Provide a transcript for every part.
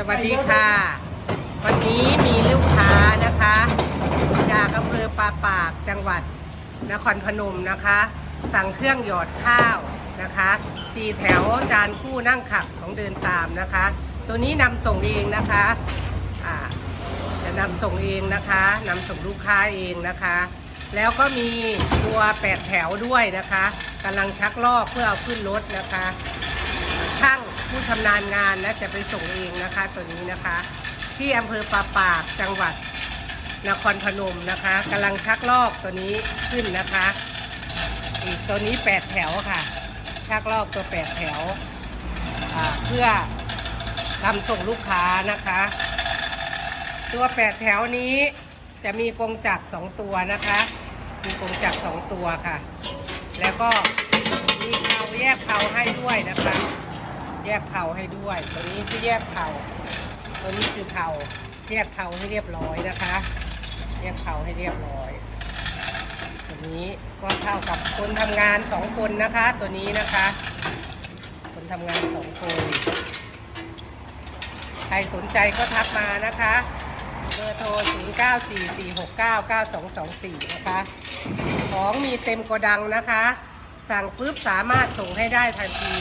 สวัสดีค่ะ วันนี้มีลูกค้านะคะ จากอำเภอปาปากจังหวัดนครพนมนะคะ สั่งเครื่องหยอดข้าวนะคะสี่แถวจานคู่นั่งขับของเดินตามนะคะ ตัวนี้นำส่งเองนะคะอ่าจะนำส่งเองนะคะนำส่งลูกค้าเองนะคะ แล้วก็มีตัวแปดแถวด้วยนะคะกำลังชักลอกเพื่อเอาขึ้นรถนะคะ ผู้ชำนาญงานนะจะไปส่งเองนะคะตัวนี้นะคะ ที่อำเภอปาปากจังหวัดนครพนมนะคะกำลังชักลอกตัวนี้ขึ้นนะคะ อีกตัวนี้แปดแถวค่ะ ชักลอกตัวแปดแถวเพื่อนำส่งลูกค้านะคะ ตัวแปดแถวนี้จะมีกรงจักรสองตัวนะคะ มีกรงจักรสองตัวค่ะ แล้วก็มีเผาแยกเผาให้ด้วยนะคะ แยกเผาให้ด้วย ตัวนี้คือแยกเผาตัวนี้คือเผาแยกเผาให้เรียบร้อยนะคะ แยกเผาให้เรียบร้อยตัวนี้ก็เท่ากับคนทำงานสองคนนะคะ ตัวนี้นะคะ คนทำงานสองคนใครสนใจก็ทักมานะคะเบอร์โทร 0944699224 นะคะ ของมีเต็มโกดังนะคะ สั่งปุ๊บสามารถส่งให้ได้ทันที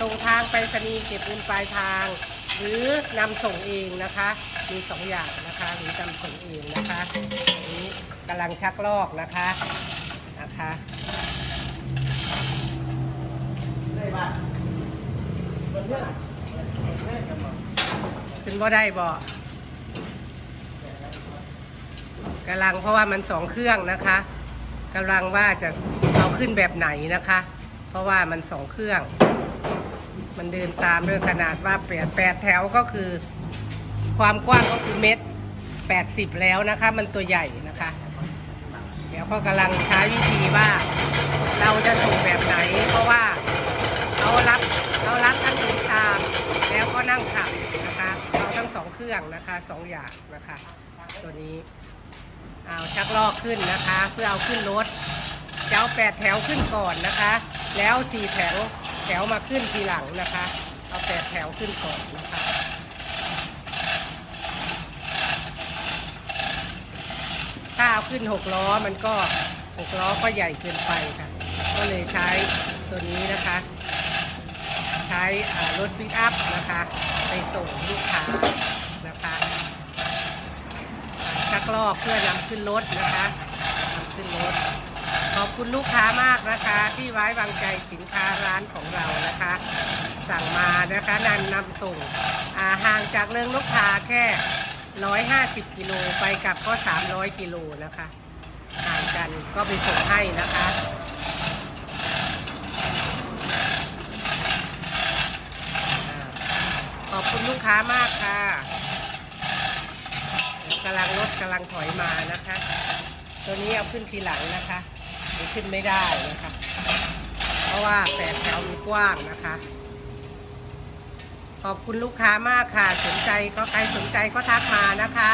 ส่งทางไปรษณีย์เก็บเงินปลายทาง หรือนำส่งเองนะคะ มีสองอย่างนะคะ หรือนำส่งเองนะคะอันนี้กำลังชักลอกนะคะนะคะขึ้นบ่ได้บ่กำลังเพราะว่ามันสองเครื่องนะคะกำลังว่าจะเอาขึ้นแบบไหนนะคะ เพราะว่ามันสองเครื่อง มันเดินตามด้วยขนาดว่าแปดแปดแถวก็คือ ความกว้างก็คือเมตรแปดสิบแล้วนะคะ มันตัวใหญ่นะคะ เดี๋ยวก็กำลังใช้วิธีว่า เราจะส่งแบบไหน เพราะว่าเขารับเขารับทั้งติดตามแล้วก็นั่งขับนะคะเอาทั้งสองเครื่องนะคะสองอย่างนะคะ ตัวนี้เอาชักลอกขึ้นนะคะ เพื่อเอาขึ้นรถเจะเอาแปดแถวขึ้นก่อนนะคะ แล้วสี่แถว แถวมาขึ้นทีหลังนะคะ เอาแปดแถวขึ้นก่อนนะคะถ้าเอาขึ้นหกล้อมันก็หกล้อก็ใหญ่เกินไปค่ะ ก็เลยใช้ตัวนี้นะคะ ใช้รถปิกอัพนะคะ ไปส่งลูกค้านะคะชักลอกเพื่อนำขึ้นรถนะคะนำขึ้นรถ ขอบคุณลูกค้ามากนะคะ ที่ไว้วางใจสินค้าร้านของเรานะคะ สั่งมานะคะนันนำส่งห่างจากเรื่องลูกค้าแค่ 150 กิโลไปกลับก็ 300 กิโลนะคะห่างกันก็ไปส่งให้นะคะขอบคุณลูกค้ามากค่ะกำลังรถกำลังถอยมานะคะ ตัวนี้เอาขึ้นทีหลังนะคะ เดี๋ยวขึ้นไม่ได้นะคะ เพราะว่าแปดแถวมีกว้างนะคะ ขอบคุณลูกค้ามากค่ะ สนใจก็ใครสนใจก็ทักมานะคะ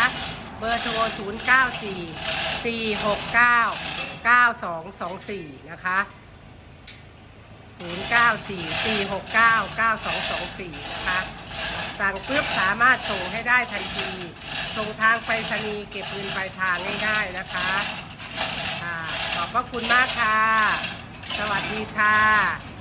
เบอร์โทร 0 9 4 4 6 9 9 2 2 4 นะคะ 0 9 4 4 6 9 9 2 2 4 นะคะ สั่งปุ๊บสามารถส่งให้ได้ทันที ส่งทางไปรษณีย์เก็บเงินปลายทางง่ายๆนะคะ อบพระคุณมากค่ะ สวัสดีค่ะ